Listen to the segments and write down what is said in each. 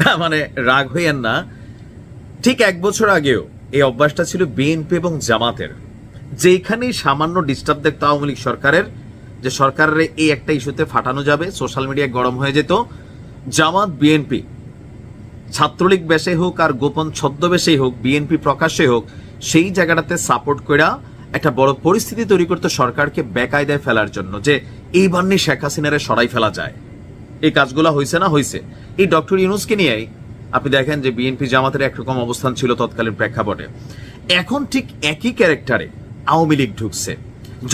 না মানে রাগ হইয়েন না। ঠিক এক বছর আগেও এই অভ্যাসটা ছিল বিএনপি এবং জামাতের। যেখানেই সামান্য ডিস্টার্ব দেখতো আওয়ামী লীগ সরকারের, যে সরকারের এই একটা ইস্যুতে ফাটানো যাবে সোশ্যাল মিডিয়ায় গরম হয়ে যেত। জামাত, বিএনপি, ছাত্রলীগ বেশে হোক আর গোপন ছদ্মবেশেই হোক, বিএনপি প্রকাশ্যে হোক, সেই জায়গাটাতে সাপোর্ট করা একটা বড় পরিস্থিতি তৈরি করতে সরকারকে বেকায়দায় ফেলার জন্য, যে এইবার নিয়ে শেখ হাসিনারে সরাই ফেলা যায়। এই কাজগুলো হয়েছে না হয়েছে এই ডক্টর ইউনুসকে নিয়েই আপনি দেখেন যে বিএনপি জামাতের একরকম অবস্থান ছিল তৎকালীন প্রেক্ষাপটে। এখন ঠিক একই ক্যারেক্টারে আওয়ামী লীগ ঢুকছে।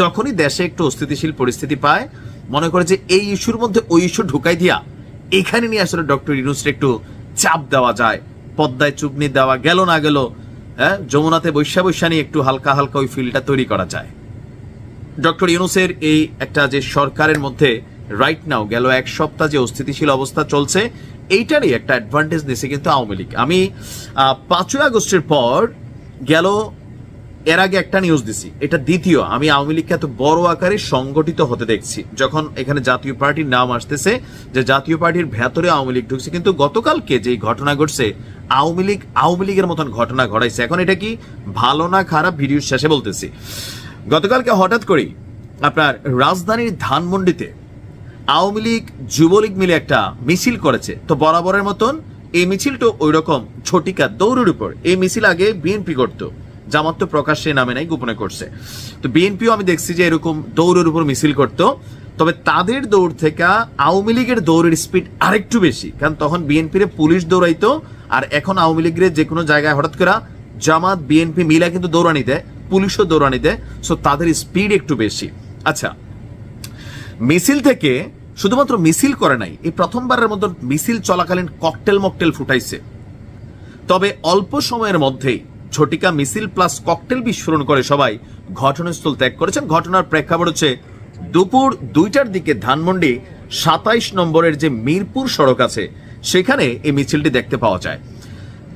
যখনই দেশে একটু অস্থিতিশীল পরিস্থিতি পায়, মনে করে যে এই ইস্যুর মধ্যে ওই ইস্যু ঢুকাই দিয়া এখানে নিয়ে আসলে ডক্টর ইউনুসের একটু চাপ দেওয়া যায়, পদ্মায় চুপনি দেওয়া গেল না গেল হ্যাঁ যমুনাতে বৈশা বৈশা নিয়ে একটু হালকা হালকা ওই ফিল্ডটা তৈরি করা যায়। ডক্টর ইউনুসের এই একটা যে সরকারের মধ্যে রাইট নাও গেল এক সপ্তাহ যে অস্থিতিশীল অবস্থা চলছে, এইটারই একটা অ্যাডভান্টেজ নিছে কিন্তু আওয়ামী লীগ। আমি পাঁচই আগস্টের পর গেল, এর আগে একটা নিউজ দিছি। এটা দ্বিতীয়। আমি আওয়ামী লীগকে এত বড় আকারে সংগঠিত হতে দেখছি। যখন এখানে জাতীয় পার্টির নাম আসতেছে, যে জাতীয় পার্টির ভেতরে আওয়ামী লীগ ঢুকছে, কিন্তু গতকালকে যে ঘটনা ঘটছে, আওয়ামী লীগ, আওয়ামী লীগের মতন ঘটনা ঘটাইছে। এখন এটা কি ভালো না খারাপ? ভিডিওর শেষে বলতেছি। গতকালকে হঠাৎ করেই আপনার রাজধানীর ধানমন্ডিতে আওয়ামী লীগ, যুবলীগ মিলে একটা মিছিল করেছে। তো বরাবরের মতন এই মিছিলটা ওই রকম ছটিকা দৌড়ের উপর। এই মিছিল আগে বিএনপি করত। জামাত তো প্রকাশ্যে নামে নাই, গোপনে করছে। তো বিএনপিও আমি দেখছি যে এরকম দৌড়ের উপর মিছিল করত। তবে তাদের দৌড় থেকে আওয়ামী লীগের দৌড়ের স্পিড আরেকটু বেশি। কারণ তখন বিএনপির পুলিশ দৌড়াইতো, আর এখন আওয়ামী লীগের যে কোনো জায়গায় হঠাৎ করে জামাত, বিএনপি মিলা কিন্তু দৌড়ানি দেয়, পুলিশও দৌড়ানি দেয়। সো তাদের স্পিড একটু বেশি। আচ্ছা মিছিল থেকে শুধুমাত্র মিছিল করে নাই, এই প্রথমবারের মতো মিছিল চলাকালীন ককটেল মকটেল ফুটাইছে। তবে অল্প সময়ের মধ্যেই ঝটিকা মিছিল প্লাস ককটেল বিস্ফোরণ করে সবাই ঘটনাস্থল ত্যাগ করেছেন। ঘটনার প্রেক্ষাপট হচ্ছে দুপুর দুইটার দিকে ধানমন্ডি সাতাইশ নম্বরের যে মিরপুর সড়ক আছে, সেখানে এই মিছিলটি দেখতে পাওয়া যায়।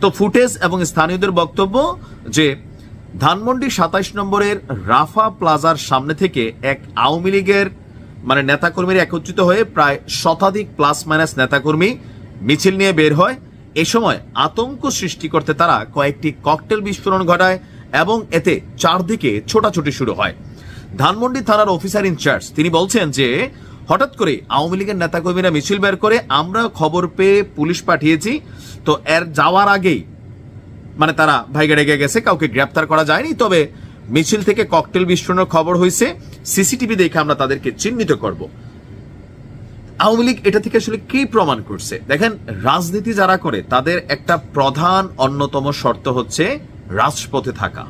তো ফুটেজ এবং স্থানীয়দের বক্তব্য যে ধানমন্ডি সাতাইশ নম্বরের রাফা প্লাজার সামনে থেকে এক আওয়ামী লীগের মানে নেতাকর্মীরা একত্রিত হয়ে প্রায় শতাধিক প্লাস মাইনাস নেতাকর্মী মিছিল নিয়ে বের হয়। এ সময় আতঙ্ক সৃষ্টি করতে তারা কয়েকটি ককটেল বিস্ফোরণ ঘটায় এবং এতে চারদিকে ছোটাছুটি শুরু হয়। ধানমন্ডি থানার অফিসার ইনচার্জ তিনি বলছেন যে, হঠাৎ করে আওয়ামী লীগের নেতাকর্মীরা মিছিল বের করে, আমরা খবর পেয়ে পুলিশ পাঠিয়েছি, তো এর যাওয়ার আগেই মানে তারা ভাইগে রেগে গেছে, কাউকে গ্রেপ্তার করা যায়নি, তবে মিছিল থেকে ককটেল বিস্ফোরণের খবর হয়েছে সিসিটিভি দেখে আমরা তাদেরকে চিহ্নিত করব। আওয়ামী লীগ এটা থেকে আসলে কি প্রমাণ করছে? দেখেন, রাজনীতি যারা করে, তাদের একটা প্রধান অন্যতম শর্ত হচ্ছে রাজপথে থাকা।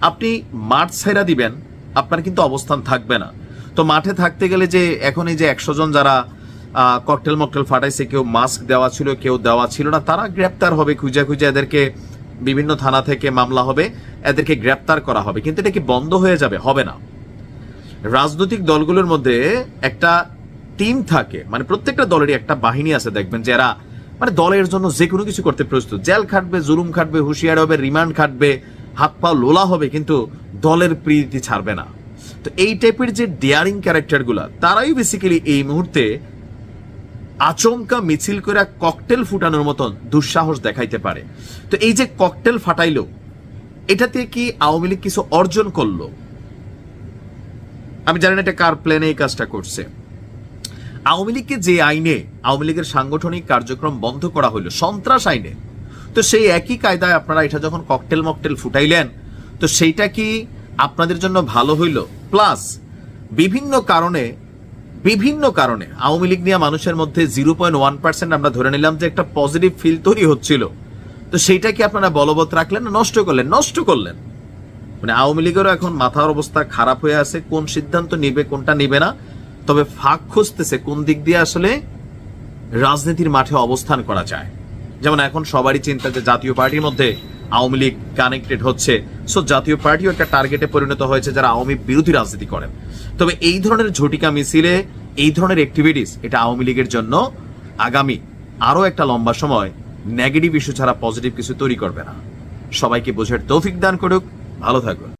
আপনি মাঠ ছেড়া দিবেন, আপনার কিন্তু অবস্থান থাকবে না। তো মাঠে থাকতে গেলে যে এখন এই যে একশো জন যারা ককটেল মকটেল ফাটাইছে, কেউ মাস্ক দেওয়া ছিল, কেউ দেওয়া ছিল না, তারা গ্রেপ্তার হবে, খুঁজে খুঁজে এদেরকে বিভিন্ন থানা থেকে মামলা হবে, এদেরকে গ্রেপ্তার করা হবে। কিন্তু এটা কি বন্ধ হয়ে যাবে? হবে না। রাজনৈতিক দলগুলোর মধ্যে একটা টিম থাকে মানে প্রত্যেকটা দলেরই একটা বাহিনী আছে, দেখবেন, যে এরা মানে দলের জন্য যে কোনো কিছু করতে প্রস্তুত। জেল খাটবে, জুলুম খাটবে, হুঁশিয়ার হবে, রিমান্ড খাটবে, হাত পা লোলা হবে, কিন্তু দলের প্রীতি ছাড়বে না। তো এই টাইপের যে ডেয়ারিং ক্যারেক্টারগুলা তারাই বেসিক্যালি এই মুহূর্তে আচমকা মিছিল করে ককটেল ফুটানোর মতন দুঃসাহস দেখাইতে পারে। তো এই যে ককটেল ফাটাইলো, এটাতে কি আওয়ামী লীগ কিছু অর্জন করল? আমি জানি না এটা কার প্ল্যানে এই কাজটা করছে। আওয়ামী লীগকে যে আইনে, আওয়ামী লীগের সাংগঠনিক কার্যক্রম বন্ধ করা হলো সন্ত্রাস আইনে, তো সেই একই কায়দায় আপনারা এটা যখন ককটেল মকটেল ফুটাইলেন, তো সেইটা কি আপনাদের জন্য ভালো হইল? প্লাস বিভিন্ন কারণে বিভিন্ন কারণে আওয়ামী লীগ নিয়ে মানুষের মধ্যে জিরো পয়েন্ট ওয়ান পার্সেন্ট আমরা ধরে নিলাম যে একটা পজিটিভ ফিল তৈরি হচ্ছিল। তো সেইটা কি আপনারা বলবৎ রাখলেন না নষ্ট করলেন? নষ্ট করলেন। মানে আওয়ামী লীগেরও এখন মাথার অবস্থা খারাপ হয়ে আছে, কোন সিদ্ধান্ত নিবে, কোনটা নিবে না। তবে ফাঁক খুঁজতেছে কোন দিক দিয়ে আসলে রাজনীতির মাঠে অবস্থান করা যায়। যেমন এখন সবারই চিন্তা যে জাতীয় পার্টির মধ্যে আওয়ামী লীগ কানেক্টেড হচ্ছে। সো জাতীয় পার্টিও একটা টার্গেটে পরিণত হয়েছে যারা আওয়ামী বিরোধী রাজনীতি করেন। তবে এই ধরনের ঝটিকা মিছিলে এই ধরনের অ্যাক্টিভিটিস এটা আওয়ামী লীগের জন্য আগামী আরও একটা লম্বা সময় নেগেটিভ ইস্যু ছাড়া পজিটিভ কিছু তৈরি করবে না। সবাইকে বোঝার তৌফিক দান করুক। ভালো থাকুন।